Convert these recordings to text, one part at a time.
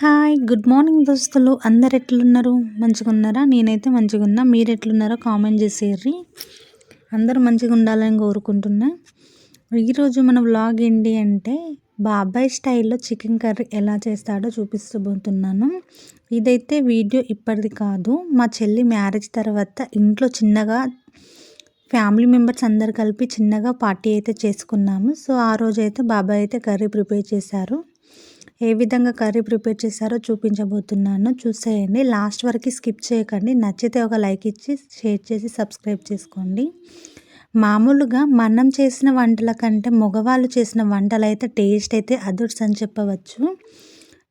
Hi good morning దోస్తులు. అందరు ఎట్లున్నారు? మంచిగా ఉన్నారా నేనైతే మంచిగా ఉన్నా మీరు ఎట్లున్నారో కామెంట్ చేసేర్రి. అందరూ మంచిగా ఉండాలని కోరుకుంటున్నా. ఈరోజు మన వ్లాగ్ ఏంటి అంటే బాబాయ్ స్టైల్లో చికెన్ కర్రీ ఎలా చేస్తాడో చూపిస్తబోతున్నాను. ఇదైతే వీడియో ఇప్పటిది కాదు. మా చెల్లి మ్యారేజ్ తర్వాత ఇంట్లో చిన్నగా ఫ్యామిలీ మెంబర్స్ అందరు కలిపి చిన్నగా పార్టీ అయితే చేసుకున్నాము. సో ఆ రోజు అయితే బాబాయ్ అయితే కర్రీ ప్రిపేర్ చేశారు. ఏ విధంగా కర్రీ ప్రిపేర్ చేశారో చూపించబోతున్నాను. చూసేయండి. లాస్ట్ వరకు స్కిప్ చేయకండి. నచ్చితే ఒక లైక్ ఇచ్చి షేర్ చేసి సబ్స్క్రైబ్ చేసుకోండి. మామూలుగా మనం చేసిన వంటల కంటే మగవాళ్ళు చేసిన వంటలు అయితే టేస్ట్ అయితే అదుర్స్ అని చెప్పవచ్చు.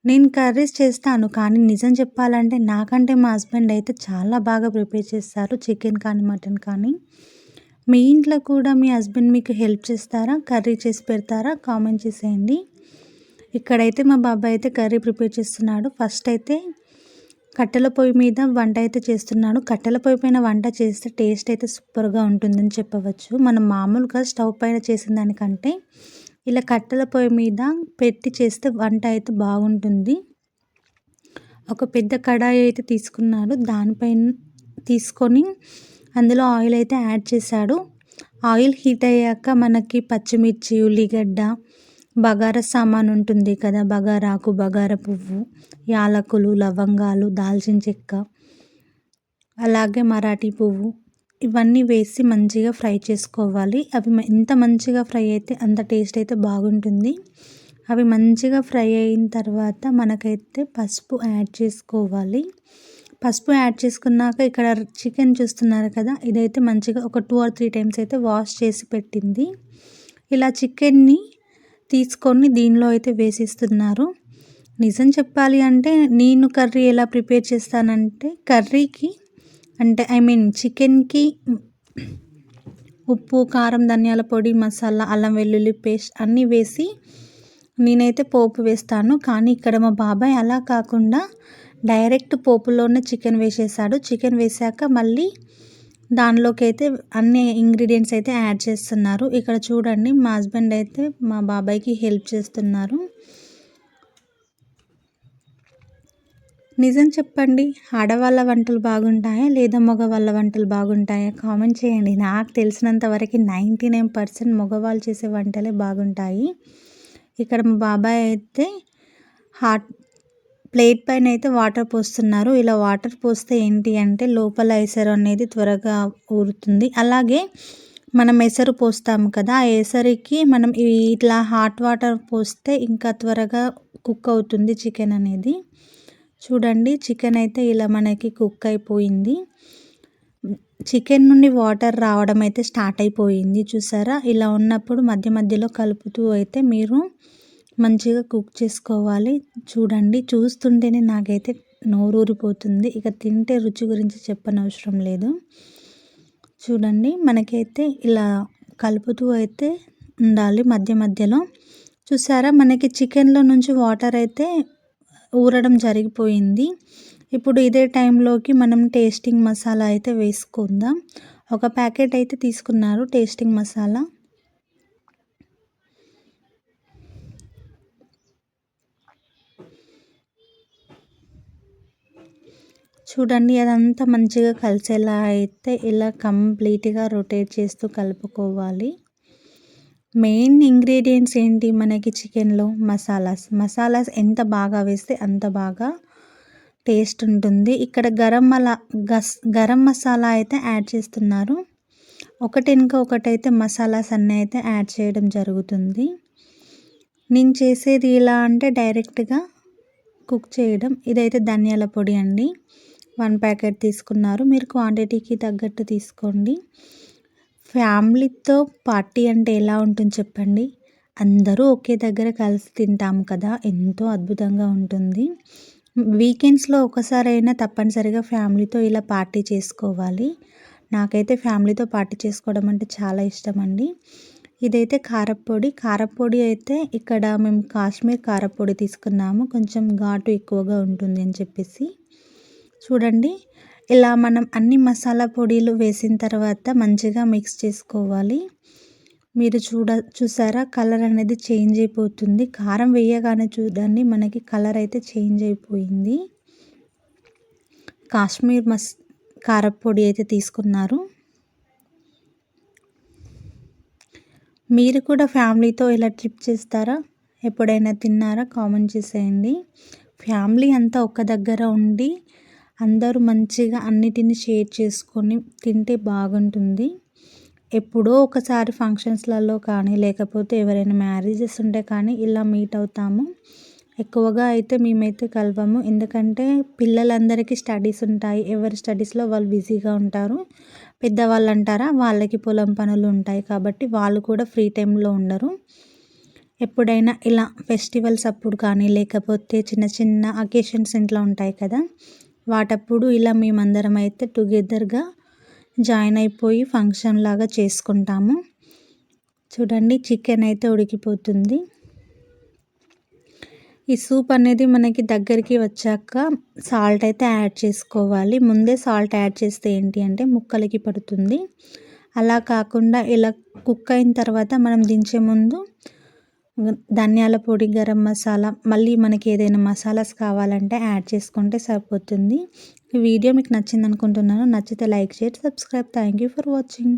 నేను కర్రీస్ చేస్తాను కానీ నిజం చెప్పాలంటే నాకంటే మా హస్బెండ్ అయితే చాలా బాగా ప్రిపేర్ చేస్తారు. చికెన్ కానీ మటన్ కానీ. మీ ఇంట్లో కూడా మీ హస్బెండ్ మీకు హెల్ప్ చేస్తారా? కర్రీ చేసి పెడతారా? కామెంట్ చేసేయండి. ఇక్కడైతే మా బాబాయ్ అయితే కర్రీ ప్రిపేర్ చేస్తున్నాడు. ఫస్ట్ అయితే కట్టెల పొయ్యి మీద వంట అయితే చేస్తున్నాడు. కట్టెల పొయ్యి పైన వంట చేస్తే టేస్ట్ అయితే సూపర్గా ఉంటుందని చెప్పవచ్చు. మనం మామూలుగా స్టవ్ పైన చేసిన దానికంటే ఇలా కట్టెల పొయ్యి మీద పెట్టి చేస్తే వంట అయితే బాగుంటుంది. ఒక పెద్ద కడాయి అయితే తీసుకున్నాడు. దానిపైన తీసుకొని అందులో ఆయిల్ అయితే యాడ్ చేశాడు. ఆయిల్ హీట్ అయ్యాక మనకి పచ్చిమిర్చి ఉల్లిగడ్డ బగారా సామాన్ ఉంటుంది కదా బగారాకు బగార పువ్వు యాలకులు లవంగాలు దాల్చిన చెక్క అలాగే మరాఠీ పువ్వు. ఇవన్నీ వేసి మంచిగా ఫ్రై చేసుకోవాలి. అవి ఎంత మంచిగా ఫ్రై అయితే అంత టేస్ట్ అయితే బాగుంటుంది. అవి మంచిగా ఫ్రై అయిన తర్వాత మనకైతే పసుపు యాడ్ చేసుకోవాలి. పసుపు యాడ్ చేసుకున్నాక ఇక్కడ చికెన్ చూస్తున్నారు కదా ఇదైతే మంచిగా ఒక టూ ఆర్ త్రీ టైమ్స్ అయితే వాష్ చేసి పెట్టింది. ఇలా చికెన్ని తీసుకొని దీనిలో అయితే వేసిస్తున్నారు. నిజం చెప్పాలి అంటే నేను కర్రీ ఎలా ప్రిపేర్ చేస్తానంటే కర్రీకి అంటే ఐ మీన్ చికెన్కి ఉప్పు కారం ధనియాల పొడి మసాలా అల్లం వెల్లుల్లి పేస్ట్ అన్నీ వేసి నేనైతే పోపు వేస్తాను. కానీ ఇక్కడ మా బాబాయ్ అలా కాకుండా డైరెక్ట్ పోపులోనే చికెన్ వేసేసాడు. చికెన్ వేసాక మళ్ళీ దానిలోకి అయితే అన్ని ఇంగ్రీడియంట్స్ అయితే యాడ్ చేస్తున్నారు. ఇక్కడ చూడండి మా హస్బెండ్ అయితే మా బాబాయ్కి హెల్ప్ చేస్తున్నారు. నిజం చెప్పండి ఆడవాళ్ళ వంటలు బాగుంటాయా లేదా మగవాళ్ళ వంటలు బాగుంటాయా? కామెంట్ చేయండి. నాకు తెలిసినంత వరకు నైంటీ నైన్ పర్సెంట్ మగవాళ్ళు చేసే వంటలే బాగుంటాయి. ఇక్కడ మా బాబాయ్ అయితే హాట్ ప్లేట్ పైన అయితే వాటర్ పోస్తున్నారు. ఇలా వాటర్ పోస్తే ఏంటి అంటే లోపల ఎసరు అనేది త్వరగా ఊరుతుంది. అలాగే మనం ఎసరు పోస్తాము కదా ఆ ఎసరికి మనం ఇట్లా హాట్ వాటర్ పోస్తే ఇంకా త్వరగా కుక్ అవుతుంది చికెన్ అనేది. చూడండి చికెన్ అయితే ఇలా మనకి కుక్ అయిపోయింది. చికెన్ నుండి వాటర్ రావడం అయితే స్టార్ట్ అయిపోయింది చూసారా? ఇలా ఉన్నప్పుడు మధ్య మధ్యలో కలుపుతూ అయితే మీరు మంచిగా కుక్ చేసుకోవాలి. చూడండి చూస్తుంటేనే నాకైతే నోరూరిపోతుంది. ఇక తింటే రుచి గురించి చెప్పనవసరం లేదు. చూడండి మనకైతే ఇలా కలుపుతూ అయితే ఉండాలి మధ్య మధ్యలో. చూసారా మనకి చికెన్లో నుంచి వాటర్ అయితే ఊరడం జరిగిపోయింది. ఇప్పుడు ఇదే టైంలోకి మనం టేస్టింగ్ మసాలా అయితే వేసుకుందాం. ఒక ప్యాకెట్ అయితే తీసుకున్నారు టేస్టింగ్ మసాలా. చూడండి అదంతా మంచిగా కలిసేలా అయితే ఇలా కంప్లీట్గా రొటేట్ చేస్తూ కలుపుకోవాలి. మెయిన్ ఇంగ్రీడియంట్స్ ఏంటి మనకి చికెన్లో? మసాలాస్. మసాలాస్ ఎంత బాగా వేస్తే అంత బాగా టేస్ట్ ఉంటుంది. ఇక్కడ గరం మలా గస్ గరం మసాలా అయితే యాడ్ చేస్తున్నారు. ఒకటి ఇంకా ఒకటైతే మసాలాస్ అన్నీ అయితే యాడ్ చేయడం జరుగుతుంది. నేను చేసేది ఇలా అంటే డైరెక్ట్గా కుక్ చేయడం. ఇదైతే ధనియాల పొడి అండి. వన్ ప్యాకెట్ తీసుకున్నారు. మీరు క్వాంటిటీకి తగ్గట్టు తీసుకోండి. ఫ్యామిలీతో పార్టీ అంటే ఎలా ఉంటుంది చెప్పండి. అందరూ ఒకే దగ్గర కలిసి తింటాము కదా. ఎంతో అద్భుతంగా ఉంటుంది. వీకెండ్స్లో ఒకసారైనా తప్పనిసరిగా ఫ్యామిలీతో ఇలా పార్టీ చేసుకోవాలి. నాకైతే ఫ్యామిలీతో పార్టీ చేసుకోవడం అంటే చాలా ఇష్టం అండి ఇదైతే కారపొడి కారపొడి అయితే ఇక్కడ మేము కాశ్మీర్ కారపొడి తీసుకున్నాము. కొంచెం ఘాటు ఎక్కువగా ఉంటుంది అని చెప్పేసి. చూడండి. ఇలా మనం అన్ని మసాలా పొడిలు వేసిన తర్వాత మంచిగా మిక్స్ చేసుకోవాలి. మీరు చూడ చూసారా? కలర్ అనేది చేంజ్ అయిపోతుంది. కారం వేయగానే చూడండి మనకి కలర్ అయితే చేంజ్ అయిపోయింది. కాశ్మీర్ మస్ కారపొడి అయితే తీసుకున్నారు. మీరు కూడా ఫ్యామిలీతో ఇలా ట్రిప్ చేస్తారా? ఎప్పుడైనా తిన్నారా? కామెంట్ చేసేయండి. ఫ్యామిలీ అంతా ఒక దగ్గర ఉండి అందరూ మంచిగా అన్నిటిని షేర్ చేసుకొని తింటే బాగుంటుంది. ఎప్పుడో ఒకసారి ఫంక్షన్స్లలో కానీ లేకపోతే ఎవరైనా మ్యారేజెస్ ఉంటే కానీ ఇలా మీట్ అవుతాము. ఎక్కువగా అయితే మేమైతే కలవము. ఎందుకంటే పిల్లలందరికీ స్టడీస్ ఉంటాయి. ఎవరి స్టడీస్లో వాళ్ళు బిజీగా ఉంటారు. పెద్దవాళ్ళు అంటారా వాళ్ళకి పొలం పనులు ఉంటాయి కాబట్టి వాళ్ళు కూడా ఫ్రీ టైంలో ఉండరు. ఎప్పుడైనా ఇలా ఫెస్టివల్స్ అప్పుడు కానీ లేకపోతే చిన్న చిన్న అకేషన్స్ ఇంట్లో ఉంటాయి కదా వాటప్పుడు ఇలా మేమందరం అయితే టుగెదర్గా జాయిన్ అయిపోయి ఫంక్షన్ లాగా చేసుకుంటాము. చూడండి చికెన్ అయితే ఉడికిపోతుంది. ఈ సూప్ అనేది మనకి దగ్గరికి వచ్చాక సాల్ట్ అయితే యాడ్ చేసుకోవాలి. ముందే సాల్ట్ యాడ్ చేస్తే ఏంటి అంటే ముక్కలకి పడుతుంది. అలా కాకుండా ఇలా కుక్ అయిన తర్వాత మనం దించే ముందు ధనియాల పొడి గరం మసాలా మళ్ళీ మనకి ఏదైనా మసాలాస్ కావాలంటే యాడ్ చేసుకుంటే సరిపోతుంది. ఈ వీడియో మీకు నచ్చింది అనుకుంటున్నాను నచ్చితే లైక్ చేయండి subscribe. Thank you for watching